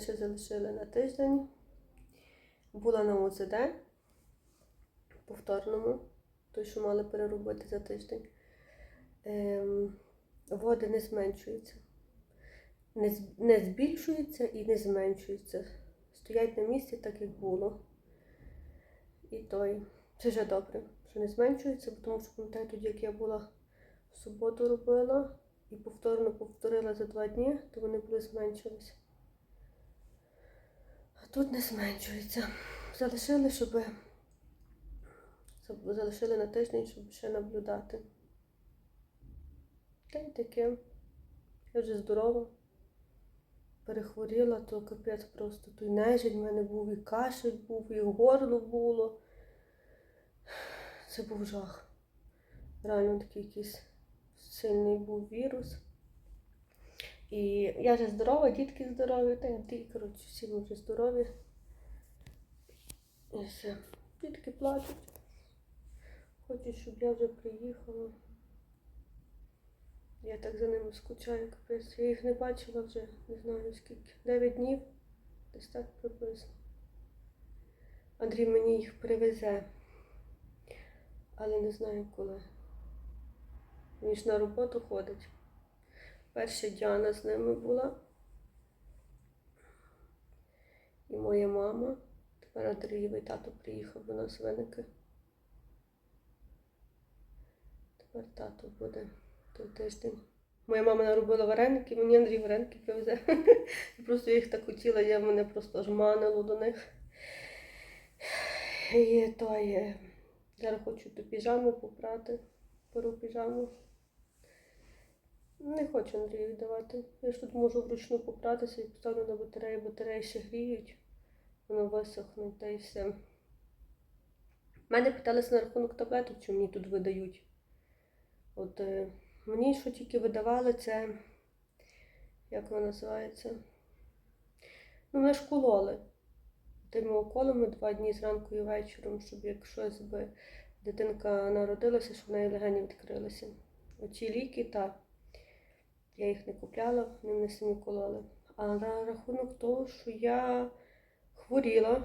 ще залишили на тиждень. Була на ОЗД повторному, той, що мали переробити за тиждень. Ем, води не зменшуються. Не, не збільшуються і не зменшуються. Стоять на місці так, як було. І той. Це вже добре, що не зменшується, тому що пам'ятаю тоді, як я була в суботу робила і повторно повторила за два дні, то вони були зменшилися. Тут не зменшується. Залишили, щоб залишили на тиждень, щоб ще наблюдати. Та й таке. Я вже здорова. Перехворіла, то капець просто. Той нежить в мене був, і кашель був, і горло було. Це був жах. Реально такий якийсь сильний був вірус. І я вже здорова, дітки здорові, та Андрій, коротше, всі ми вже здорові. І все. Дітки плачуть. Хочуть, щоб я вже приїхала. Я так за ними скучаю, капець. Я їх не бачила вже, не знаю скільки. Дев'ять днів, десь так приблизно. Андрій мені їх привезе, але не знаю коли. Він ж на роботу ходить. Перша Діана з ними була. І моя мама. Тепер Андрієвий тато приїхав до нас виники. Тепер тато буде той тиждень. Моя мама наробила вареники, мені Андрій вареники привезе. Просто їх так хотіла, я мене просто аж манило до них. І то є. Зараз хочу ту піжаму попрати, беру піжаму. Не хочу Андрію віддавати. Я ж тут можу вручну попратися і поставлю на батарею, батареї ще гріють, воно висохне та й все. Мене питалися на рахунок таблеток, що мені тут видають. От е, мені що тільки видавали, це як воно називається? Ну, ми ж кололи. Тими уколами два дні зранку і вечором, щоб як щось дитинка народилася, щоб в неї легені відкрилися. Оці ліки, так. Я їх не купляла, вони мене самі кололи. А на рахунок того, що я хворіла,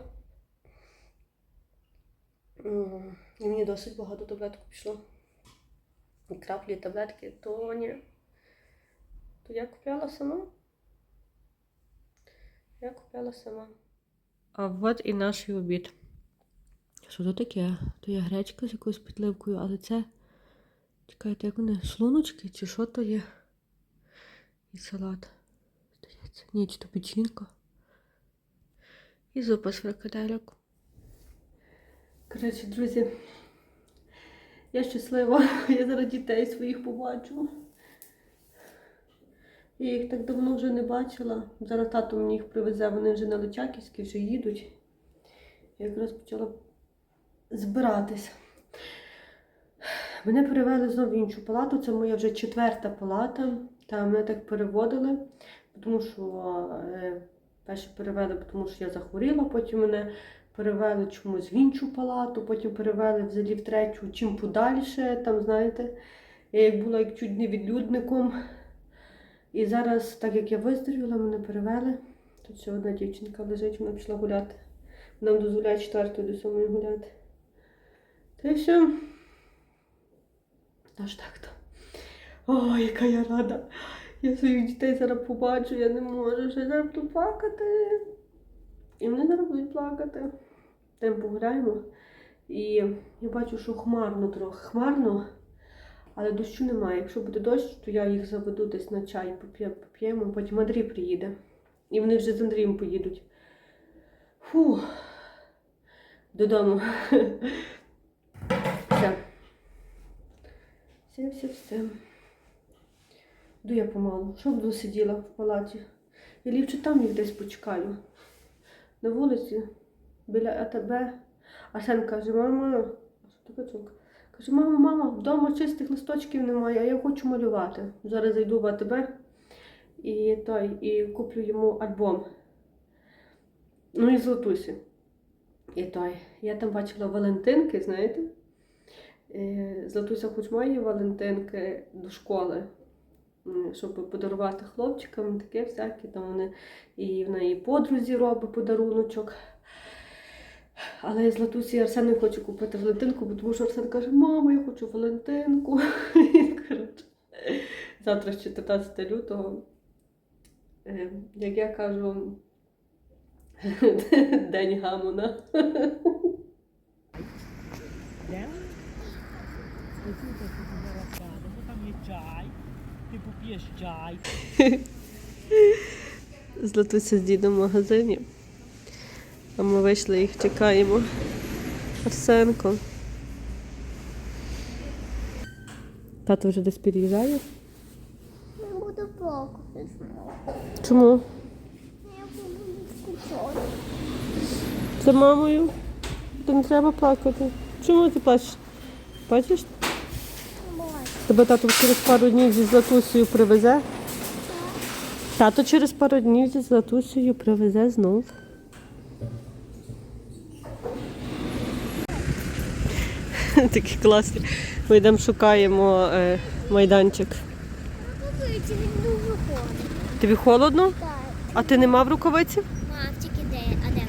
і мені досить багато таблеток пішло. І краплі таблетки, то ні. То я купляла сама. Я купляла сама. А от і наш обід. Що то таке? То є гречка з якоюсь підливкою, але це. Чекайте, як вони? Шлуночки чи що то є? І салат. Здається. Ні, чи то печінка. І зупа з фрикаделек. Коротше, друзі, я щаслива. Я зараз дітей своїх побачу. Я їх так давно вже не бачила. Зараз тато мені їх привезе, вони вже на Личаківській, вже їдуть. Я якраз почала збиратись. Мене перевели знову в іншу палату. Це моя вже четверта палата. Та мене так переводили, тому що е, перше перевели, тому що я захворіла, потім мене перевели чомусь в іншу палату, потім перевели взагалі в третю, чим подальше, там, знаєте, я як була як чуть не відлюдником. І зараз, так як я виздоровіла, мене перевели. Тут ще одна дівчинка лежить, вона пішла гуляти. Нам дозволяє четвертої до сьомої гуляти. Та й все. Аж так то. Ой, яка я рада. Я своїх дітей зараз побачу, я не можу. Ще зараз буду плакати. І вони зараз будуть плакати. Тим погуляємо. І я бачу, що хмарно трохи. Хмарно, але дощу немає. Якщо буде дощ, то я їх заведу десь на чай, поп'ємо, потім Андрій приїде. І вони вже з Андрієм поїдуть. Фу. Додому. Все. Все, все, все. Йду я помалу. Що буду сиділа в палаті? Я ліпше там їх десь почекаю. На вулиці, біля АТБ. А Сен каже, мама, що таке чолка? Каже, мама, мама, вдома чистих листочків немає, а я хочу малювати. Зараз зайду в АТБ і, той, і куплю йому альбом. Ну і златусі. І той. Я там бачила Валентинки, знаєте? Е, Златуся хоч має Валентинки до школи. Щоб подарувати хлопчикам, таке всяке. Там вони і в неї подрузі робить подаруночок. Але я з Латусі Арсену хочу купити Валентинку, бо тому що Арсен каже, мама, я хочу Валентинку. Завтра ж 14 лютого. Е, Як я кажу, День гамона. Там є чай. Ти поп'єш чай. З з дідом в магазині. А ми вийшли їх чекаємо. Арсенко. Тато вже десь під'їжджає. Я буду плакати знову. Чому? Я буду скучати. За мамою. То не треба плакати. Чому ти плачеш? Бачиш? Тебе тато через пару днів зі Златусею привезе. Тато через пару днів зі Златусею привезе знов. Такі класні. Ми йдемо шукаємо е, майданчик. Холодний. Тобі холодно? Так. А ти не мав рукавиці? Мавчики де? А де?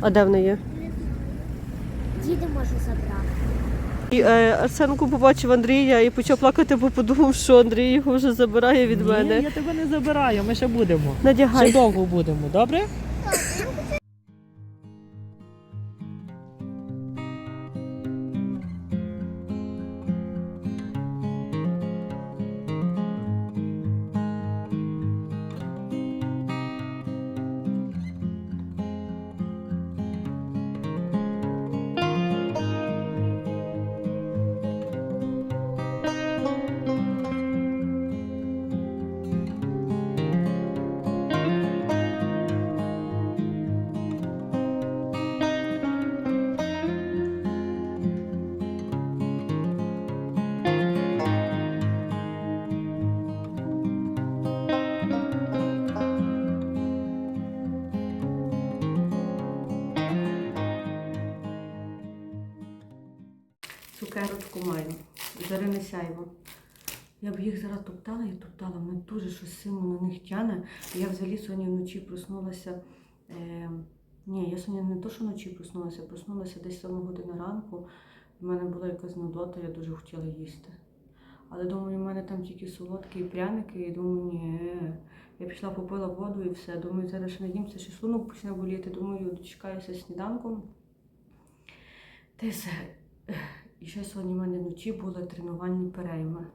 А де вони є? Діди можу забрати. І е, Арсенко побачив Андрія і почав плакати, бо подумав, що Андрій його вже забирає від Ні, мене. я тебе не забираю, ми ще будемо. Ще Надягай. довго будемо, добре? Цукерочку маю. Зарини сяйво. Я б їх зараз топтала і топтала. Мене дуже щось сильно на них тяне. Я взагалі сьогодні вночі проснулася. Е, ні, я сьогодні не то, що вночі проснулася, проснулася десь 7 години ранку. У мене була якась нудота, я дуже хотіла їсти. Але думаю, у мене там тільки солодкі і пряники, і думаю, ні. Я пішла, попила воду і все. Думаю, зараз ще наїмся, ще шлунок почне боліти. Думаю, дочекаюся сніданком. Та. І ще сьогодні в мене вночі були тренувальні перейми.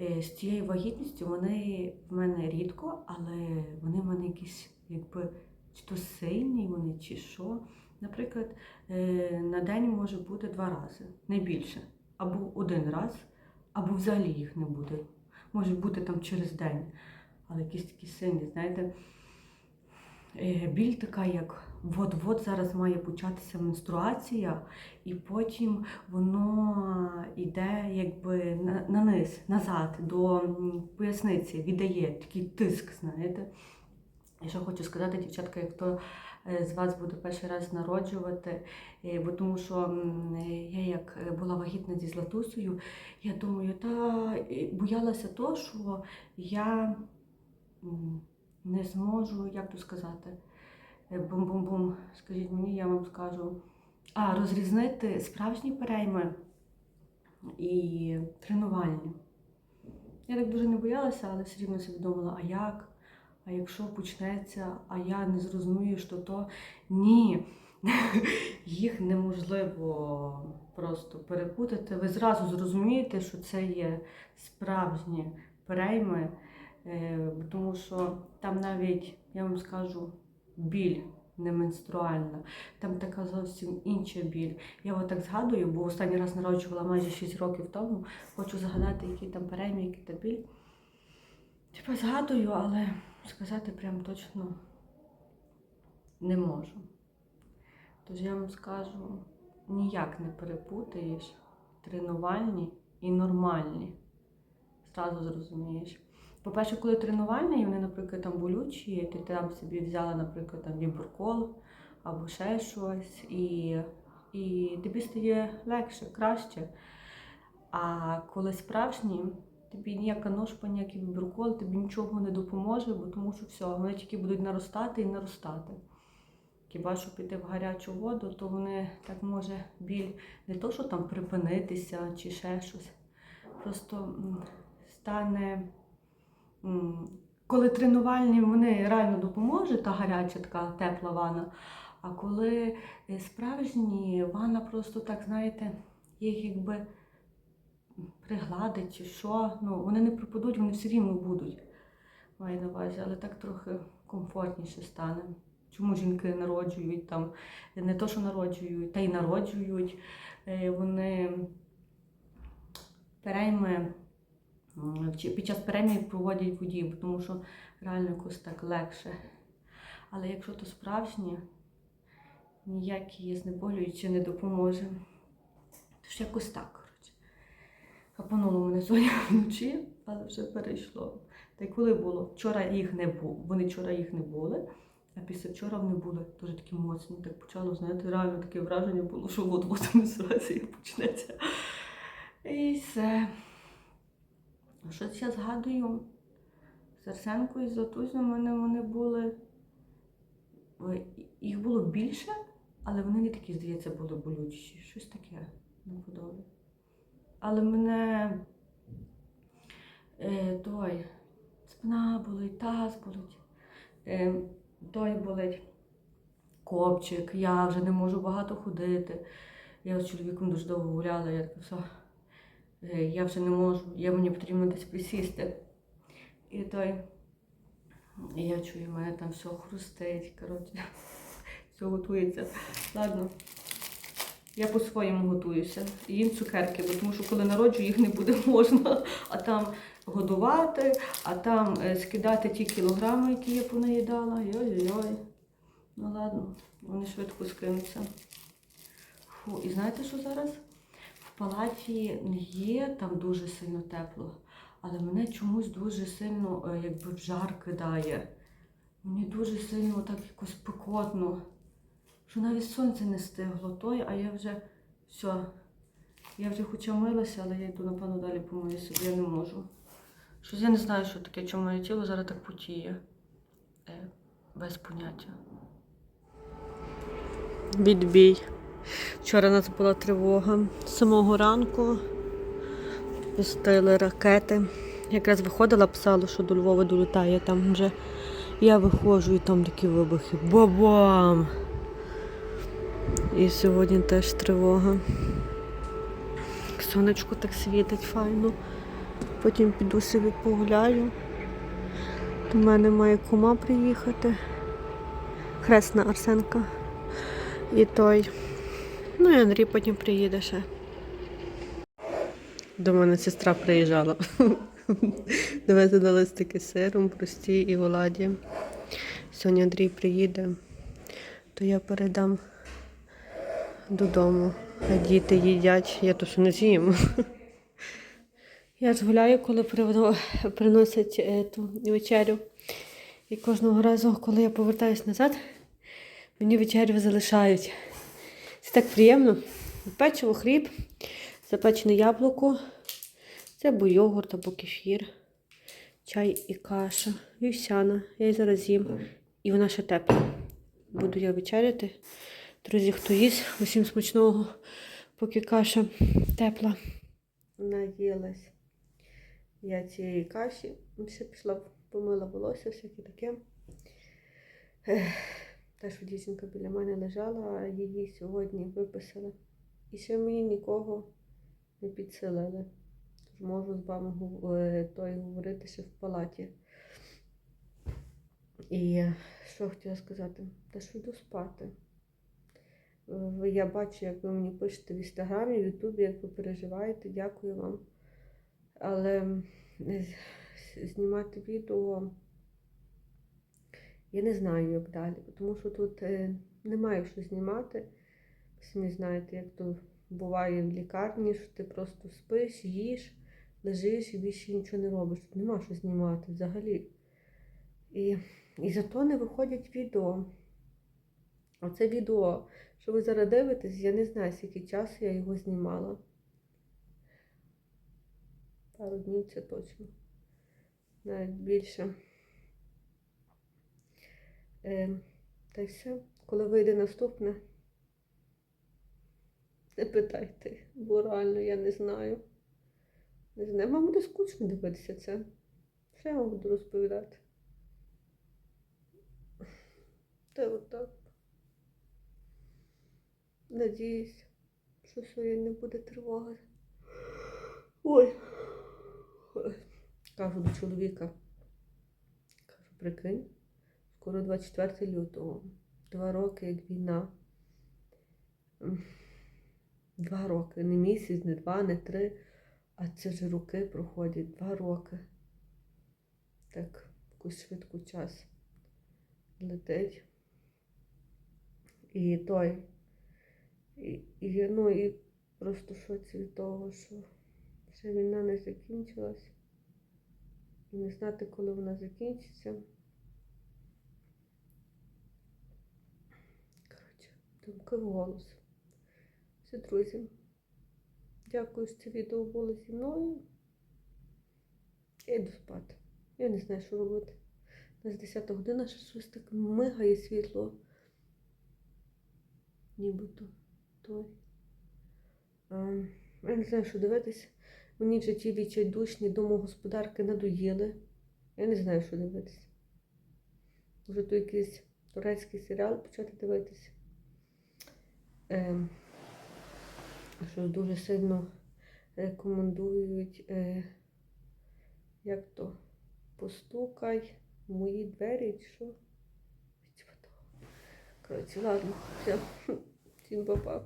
Е, З цією вагітністю вони в мене рідко, але вони в мене якісь, якби, чи то сильні вони, чи що. Наприклад, е, на день може бути два рази, не більше. Або один раз, або взагалі їх не буде. Може бути там через день, але якісь такі сильні, знаєте. Е, Біль така, як от-от зараз має початися менструація, і потім воно йде якби на, низ, назад, до поясниці, віддає такий тиск, знаєте. І що хочу сказати, дівчатка, як хто е, з вас буде перший раз народжувати, е, бо тому що я як е, була вагітна зі Златусею, я думаю, та боялася того, що я не зможу, як то сказати, бум-бум-бум, скажіть мені, я вам скажу. А, розрізнити справжні перейми і тренувальні. Я так дуже не боялася, але все рівно собі думала, а як? А якщо почнеться, а я не зрозумію, що то ні. Їх неможливо просто перепутати. Ви зразу зрозумієте, що це є справжні перейми, е, тому що там навіть, я вам скажу, біль не менструальна, там така зовсім інша біль. Я от так згадую, бо останній раз народжувала майже 6 років тому. Хочу згадати, які там перейми, який там біль. Типа згадую, але сказати прям точно не можу. Тож я вам скажу, ніяк не перепутаєш тренувальні і нормальні. Зразу зрозумієш. По-перше, коли тренувальні, і вони, наприклад, там болючі, ти там собі взяла, наприклад, там віброкол або ще щось, і, і тобі стає легше, краще. А коли справжні, тобі ніяка ножпа, ніякий віброкол, тобі нічого не допоможе, бо тому що все, вони тільки будуть наростати і наростати. Хіба що піти в гарячу воду, то вони так може біль не то, що там припинитися чи ще щось. Просто стане, коли тренувальні, вони реально допоможе, та гаряча така тепла ванна. А коли е, справжні, ванна просто так, знаєте, їх якби пригладить чи що, ну, вони не пропадуть, вони все рівно будуть. Маю на увазі, але так трохи комфортніше стане. Чому жінки народжують там, не то, що народжують, та й народжують, е, вони перейми під час перейми проводять бо тому що реально якось так легше. Але якщо то справжнє, ніякі знеболюючі не допоможе. Тож якось так, коротше. Хапануло мене сьогодні вночі, але вже перейшло. Та й коли було? Вчора їх не було. Вони вчора їх не були, а після вчора вони були дуже такі моцні. Так почало, знаєте, реально таке враження було, що от-от менструація почнеться. І все. Щось я згадую. З Арсенкою і з в мене вони були. Їх було більше, але вони не такі, здається, були болючіші. Щось таке наподобі. Але мене е, той спина болить, таз болить, е, той болить копчик, я вже не можу багато ходити. Я з чоловіком дуже довго гуляла, я така все. Е, Я вже не можу, я мені потрібно десь присісти. І той. Я чую, в мене там все хрустить, коротше, все готується. Ладно, я по-своєму готуюся. Їм цукерки, бо тому що коли народжу, їх не буде можна. А там годувати, а там е, скидати ті кілограми, які я понаїдала. Йой-йой. Ну ладно, вони швидко скинуться. Фу, і знаєте, що зараз? В палаті не є там дуже сильно тепло, але мене чомусь дуже сильно е, якби в жар кидає. Мені дуже сильно так якось пекотно. Що навіть сонце не стигло той, а я вже все. Я вже хоча милася, але я йду, напевно, далі помиюся, бо я не можу. Щось я не знаю, що таке, чому моє тіло зараз так потіє. Е, без поняття. Відбій. Вчора нас була тривога. З самого ранку пустили ракети. Якраз виходила, писала, що до Львова долітає там вже. Я виходжу і там такі вибухи. Бабам! І сьогодні теж тривога. Сонечко так світить файно. Потім піду собі погуляю. До мене має кума приїхати. Хресна Арсенка. І той. Ну і Андрій потім приїде ще. До мене сестра приїжджала. Довезли листики з сиром, прості і оладі. Сьогодні Андрій приїде, то я передам додому. А діти їдять, я то що не з'їм. Я ж гуляю, коли приносять е, ту вечерю. І кожного разу, коли я повертаюсь назад, мені вечерю залишають. Так приємно. Печиво, хліб, запечене яблуко. Це або йогурт, або кефір, чай і каша. Вівсяна. Я її зараз їм. І вона ще тепла. Буду я вечеряти. Друзі, хто їсть, усім смачного, поки каша тепла. Наїлась я цієї каші. Ще пішла, помила волосся, всяке таке. Та, що дівчинка біля мене лежала, її сьогодні виписали. І ще мені нікого не підселили. Тож можу з вами е, той говорити ще в палаті. І е, що хотіла сказати? Та що йду спати. Е, Я бачу, як ви мені пишете в інстаграмі, в Ютубі, як ви переживаєте, дякую вам. Але знімати відео я не знаю, як далі, тому що тут е, немає що знімати. Самі знаєте, як то буває в лікарні, що ти просто спиш, їш, лежиш і більше нічого не робиш. Тут нема що знімати взагалі. І, і зато не виходять відео. Оце відео, що ви зараз дивитесь, я не знаю, скільки часу я його знімала. Пару днів це точно. Навіть більше. Е, та й все. Коли вийде наступне, не питайте, бо реально я не знаю. Не знаю, вам буде скучно дивитися це. Що я вам буду розповідати? Та отак. Надіюсь, що сьогодні не буде тривоги. Ой. Кажу до чоловіка. Кажу, прикинь, скоро 24 лютого. Два роки, як війна. Два роки. Не місяць, не два, не три. А це вже роки проходять. Два роки. Так, якусь швидку час летить. І той. І, і, ну, і просто шоці від того, що ще війна не закінчилась. І не знати, коли вона закінчиться. Коротше, думки в голос. Все, друзі. Дякую, що це відео було зі мною. Я йду спати. Я не знаю, що робити. У нас 10 година, ще щось так мигає світло. Нібито той. Я не знаю, що дивитися. Мені вже ті відчайдушні домогосподарки надоїли. Я не знаю, що дивитися. Може, то якийсь турецький серіал почати дивитися. Ем, що дуже сильно рекомендують, е, як то, постукай в мої двері, що. Коротше, ладно, все. Всім па-па.